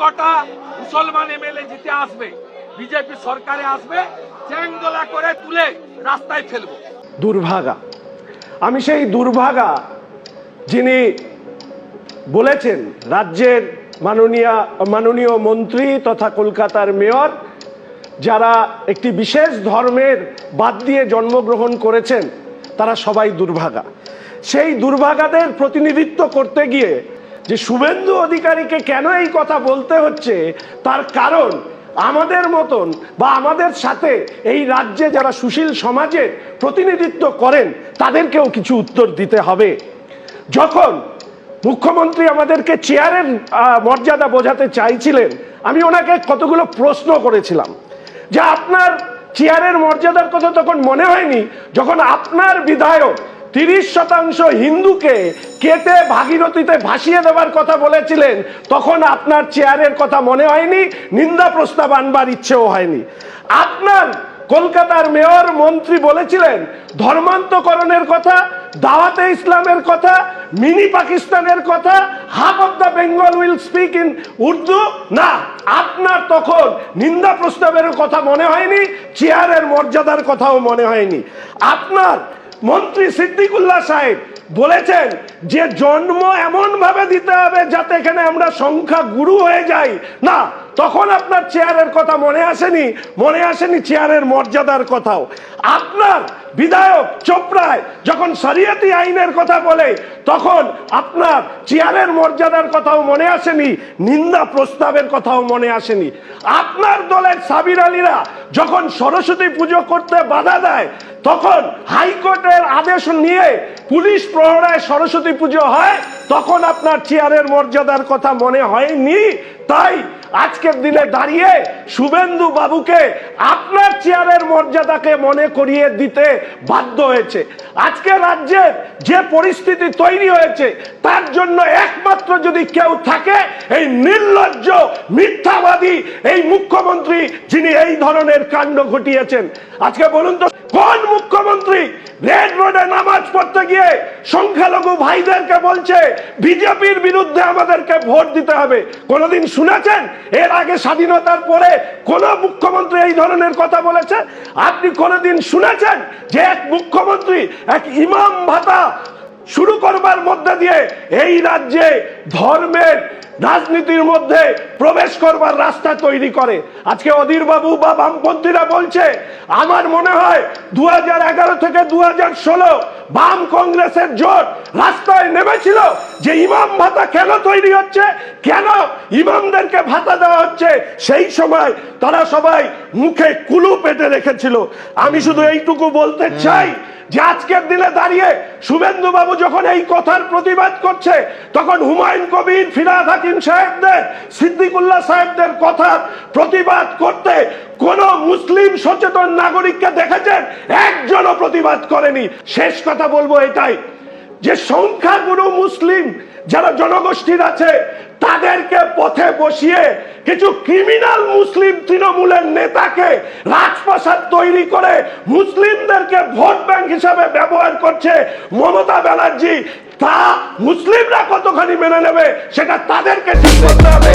কটা মুসলমান এমএলএ জিতে আসবে, বিজেপি সরকারে আসবে, চ্যাংদোলা করে তুলে রাস্তায় ফেলব। দুর্ভাগা। আমি সেই দুর্ভাগা যিনি বলেছেন, রাজ্যের মাননীয় মাননীয় মন্ত্রী তথা কলকাতার মেয়র, যারা একটি বিশেষ ধর্মের বাদ দিয়ে জন্মগ্রহণ করেছেন, তারা সবাই দুর্ভাগা। সেই দুর্ভাগাদের প্রতিনিধিত্ব করতে গিয়ে যে শুভেন্দু অধিকারীকে কেন এই কথা বলতে হচ্ছে, তার কারণ আমাদের মতন বা আমাদের সাথে এই রাজ্যে যারা সুশীল সমাজের প্রতিনিধিত্ব করেন, তাদেরকেও কিছু উত্তর দিতে হবে। যখন মুখ্যমন্ত্রী আমাদেরকে চেয়ারের মর্যাদা বোঝাতে চাইছিলেন, আমি ওনাকে কতগুলো প্রশ্ন করেছিলাম। যে আপনার চেয়ারের মর্যাদার কথা তখন মনে হয়নি, যখন আপনার বিধায়ক তিরিশ শতাংশ হিন্দুকে কেটে ভাগীরথীতে ভাসিয়ে দেওয়ার কথা বলেছিলেন, তখন আপনার চেয়ারের কথা মনে হয়নি, নিন্দা প্রস্তাব আনবার ইচ্ছেও হয়নি। আপনার কলকাতার মেয়র মন্ত্রী বলেছিলেন, ধর্মান্তকরণের কথা, দাওয়াতে ইসলামের কথা, মিনি পাকিস্তানের কথা half of the Bengal will speak in Urdu না, আপনার তখন নিন্দা প্রস্তাবের কথা মনে হয়নি, চেয়ারের মর্যাদার কথাও মনে হয়নি। আপনার মন্ত্রী সিদ্দিকুল্লাহ সাহেব বলেছেন যে জন্ম এমন ভাবে দিতে হবে যাতে এখানে আমরা সংখ্যা গুরু হয়ে যাই। না তখন আপনার চেয়ারের কথা মনে আসেনি মনে আসেনি চেয়ারের মর্যাদার কথাও। আপনার বিধায়ক চোপড়ায় যখন সারিয়াতি আইনের কথা বলে, তখন আপনার চেয়ারের মর্যাদার কথাও মনে আসেনি, নিন্দা প্রস্তাবের কথাও মনে আসেনি। আপনার দলের সাবির আলীরা যখন সরস্বতী পুজো করতে বাধা দেয়, তখন হাইকোর্টের আদেশ নিয়ে পুলিশ প্রহরায় সরস্বতী পুজো হয়, তখন আপনার চেয়ারের মর্যাদার কথা মনে হয়নি, তাই আজকের দিনে দাঁড়িয়ে শুভেন্দু বাবুকে আপনার চেয়ারের মর্যাদাকে মনে করিয়ে দিতে বাধ্য হয়েছে। আজকে রাজ্যের যে পরিস্থিতি তৈরি হয়েছে, তার জন্য একমাত্র যদি কেউ থাকে, এই নির্লজ্জ, মিথ্যাবাদী, এই মুখ্যমন্ত্রী যিনি এই ধরনের কাণ্ড ঘটিয়েছেন। আজকে বলুন তো, কোন রেড পড়তে গিয়ে সংখ্যালঘু ভাইদেরকে বলছে, বিজেপির বিরুদ্ধে আমাদেরকে ভোট দিতে হবে। কোনোদিন শুনেছেন? এর আগে স্বাধীনতার পরে কোন মুখ্যমন্ত্রী এই ধরনের কথা বলেছে? আপনি কোনোদিন শুনেছেন যে এক মুখ্যমন্ত্রী, এক ইমাম ভাতা শুরু করবার মধ্যে দিয়ে এই রাজ্যে ধর্মের রাজনীতির মধ্যে প্রবেশ করবার রাস্তা তৈরি করে। আজকে অধীর বাবু বা বামপন্থীরা বলছে আমার মনে হয় দু থেকে দু বাম কংগ্রেসের জোট রাস্তায় নেমেছিল যে ইমাম ভাতা কেন তৈরি হচ্ছে কেন ইমামদেরকে ভাতা দেওয়া হচ্ছে সেই সময় তারা সবাই মুখে কুলু পেটে রেখেছিল। আমি শুধু এইটুকু বলতে চাই যে আজকের দিনে দাঁড়িয়ে শুভেন্দু বাবু যখন এই কথার প্রতিবাদ করছে তখন হুমায়ুন কবির ফিরাদ সাহেবদের, সিদ্দিকুল্লাহ সাহেবদের কথার প্রতিবাদ করতে কোন মুসলিম সচেতন নাগরিককে দেখেছেন? একজনও প্রতিবাদ করেনি। শেষ কথা বলব এটাই যে সংখ্যাগুরু মুসলিম যারা জনগোষ্ঠীর আছে, তাদেরকে পথে বসিয়ে কিছু ক্রিমিনাল মুসলিম তৃণমূলের নেতাকে রাজপ্রাসাদ তৈরি করে মুসলিমদেরকে ভোট ব্যাংক হিসাবে ব্যবহার করছে মমতা ব্যানার্জি। তা মুসলিমরা কতখানি মেনে নেবে সেটা তাদেরকে ঠিক করতে হবে।